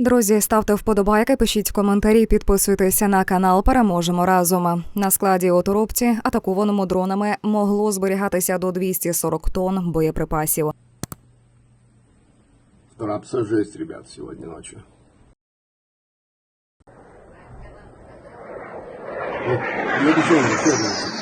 Друзі, ставте вподобайки, пишіть коментарі, підписуйтеся на канал. Переможемо разом. На складі у Торопці, атакованому дронами, могло зберігатися до 240 тонн боєприпасів. В жесть, ребят, сегодня ночью. Вот, едет черный, черный.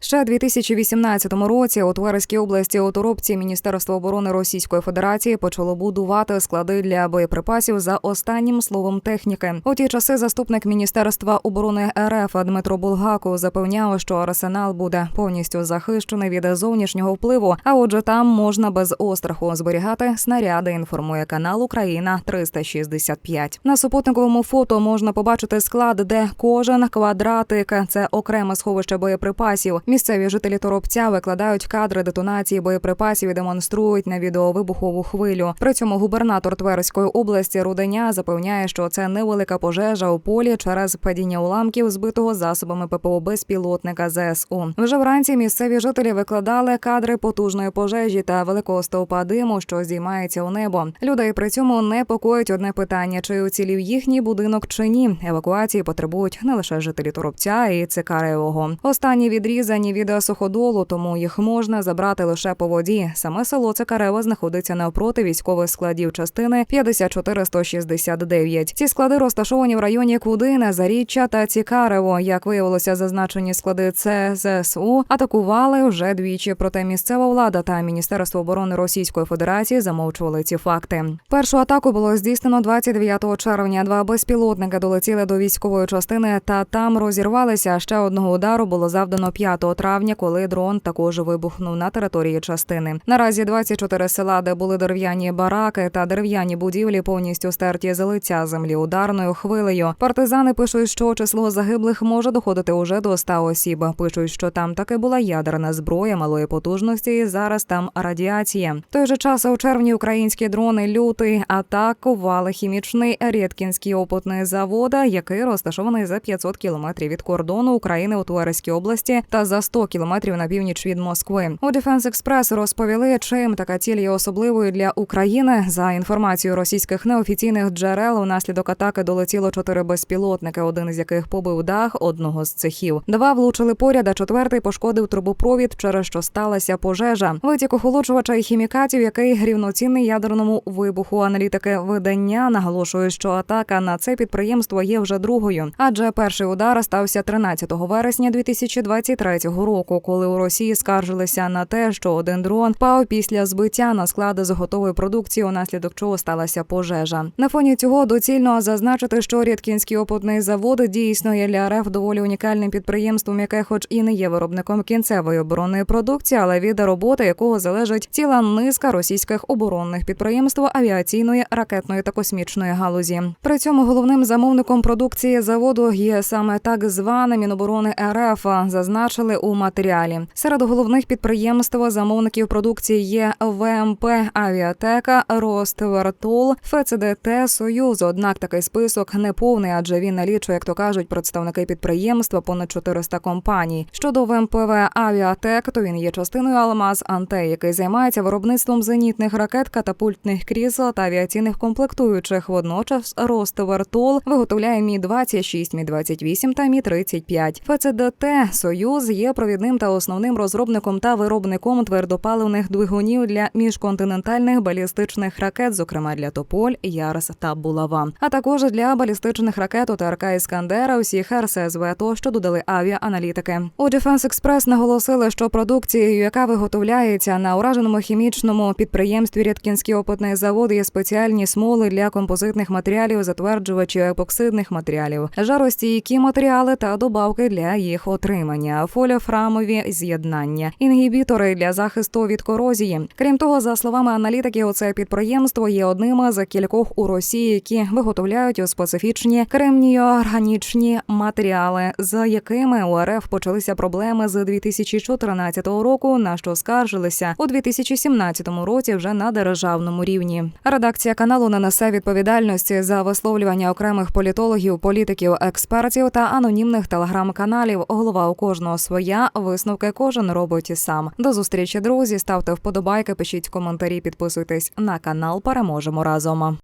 Ще у 2018 році у Тверській області у Торопці Міністерство оборони Російської Федерації почало будувати склади для боєприпасів за останнім словом техніки. У ті часи заступник міністерства оборони РФ Дмитро Булгаков запевняв, що арсенал буде повністю захищений від зовнішнього впливу. А отже, там можна без остраху зберігати снаряди. Інформує канал Україна 365. На супутниковому фото можна побачити склад, де кожен квадратик це окреме сховище боєприпасів. Місцеві жителі Торопця викладають кадри детонації боєприпасів і демонструють на відео вибухову хвилю. При цьому губернатор Тверської області Руденя запевняє, що це невелика пожежа у полі через падіння уламків, збитого засобами ППО безпілотника ЗСУ. Вже вранці місцеві жителі викладали кадри потужної пожежі та великого стовпа диму, що здіймається у небо. Людей при цьому непокоїть одне питання: чи уцілів їхній будинок чи ні. Евакуації потребують не лише жителі Торопця і Цикаревого. Останні відрізані від суходолу, тому їх можна забрати лише по воді. Саме село Цикарево знаходиться навпроти військових складів частини 54169. Ці склади розташовані в районі Кудина, Заріччя та Цікарево. Як виявилося, зазначені склади ЦЗСУ атакували вже двічі. Проте місцева влада та Міністерство оборони Російської Федерації замовчували ці факти. Першу атаку було здійснено 29 червня. Два безпілотники долетіли до військової частини та там розірвалися. Ще одного удару було завдано 5 травня, коли дрон також вибухнув на території частини. Наразі 24 села, де були дерев'яні бараки та дерев'яні будівлі, повністю стерті з лиця землі ударною хвилею. Партизани пишуть, що число загиблих може доходити уже до 100 осіб. Пишуть, що там таки була ядерна зброя малої потужності. і Зараз там радіація. Той же час у червні українські дрони лютий атакували хімічний Рєткінський опитний завод, який розташований за 500 кілометрів від кордону України у Туарській області та за 100 кілометрів на північ від Москви. У Defense Express розповіли, чим така ціль є особливою для України. За інформацією російських неофіційних джерел, унаслідок атаки долетіло чотири безпілотники, один з яких побив дах одного з цехів. Два влучили поряд, а четвертий пошкодив трубопровід, через що сталася пожежа. Витік охолоджувача і хімікатів, який рівноцінний ядерному вибуху. Аналітики видання наголошують, що атака на це підприємство є вже другою, адже перший удар стався 13 вересня 2023 року, коли у Росії скаржилися на те, що один дрон впав після збиття на склади з готової продукції, унаслідок чого сталася пожежа. На фоні цього доцільно зазначити, що Рідкінський опитний завод дійсно є для РФ доволі унікальним підприємством, яке, хоч і не є виробником кінцевої оборонної продукції, але від роботи якого залежить ціла низка російських оборонних підприємств авіаційної, ракетної та космічної галузі. При цьому головним замовником продукції заводу є саме так зване Міноборони РФ. Зазначили у матеріалі. Серед головних підприємств замовників продукції є ВМП Авіатека, Роствертол, ФЦДТ, Союз. Однак такий список не повний, адже він налічує, як то кажуть, представники підприємства понад 400 компаній. Щодо ВМПВ Авіатек, то він є частиною Алмаз Анте, який займається виробництвом зенітних ракет, катапультних крісел та авіаційних комплектуючих. Водночас Роствертол виготовляє мі 26 мі 28 та мі 35 ФЦДТ Союз є провідним та основним розробником та виробником твердопаливних двигунів для міжконтинентальних балістичних ракет, зокрема для Тополь, Ярс та Булава, а також для балістичних ракет ОТРК Іскандера, усіх РСЗВ тощо додали авіааналітики. У Defense Express наголосили, що продукцією, яка виготовляється на ураженому хімічному підприємстві Рідкінський опитний завод, є спеціальні смоли для композитних матеріалів, затверджувачів епоксидних матеріалів, жаростійкі матеріали та добавки для їх отримання, фоліофрамові з'єднання, інгібітори для захисту від корозії. Крім того, за словами аналітиків, це підприємство є одним з кількох у Росії, які виготовляють специфічні кремніоорганічні матеріали, з якими у РФ почалися проблеми з 2014 року, на що скаржилися у 2017 році вже на державному рівні. Редакція каналу не несе відповідальності за висловлювання окремих політологів, політиків, експертів та анонімних телеграм-каналів. Голова у кожного своє. Я. Висновки кожен робить і сам. До зустрічі, друзі. Ставте вподобайки, пишіть коментарі, підписуйтесь на канал. Переможемо разом.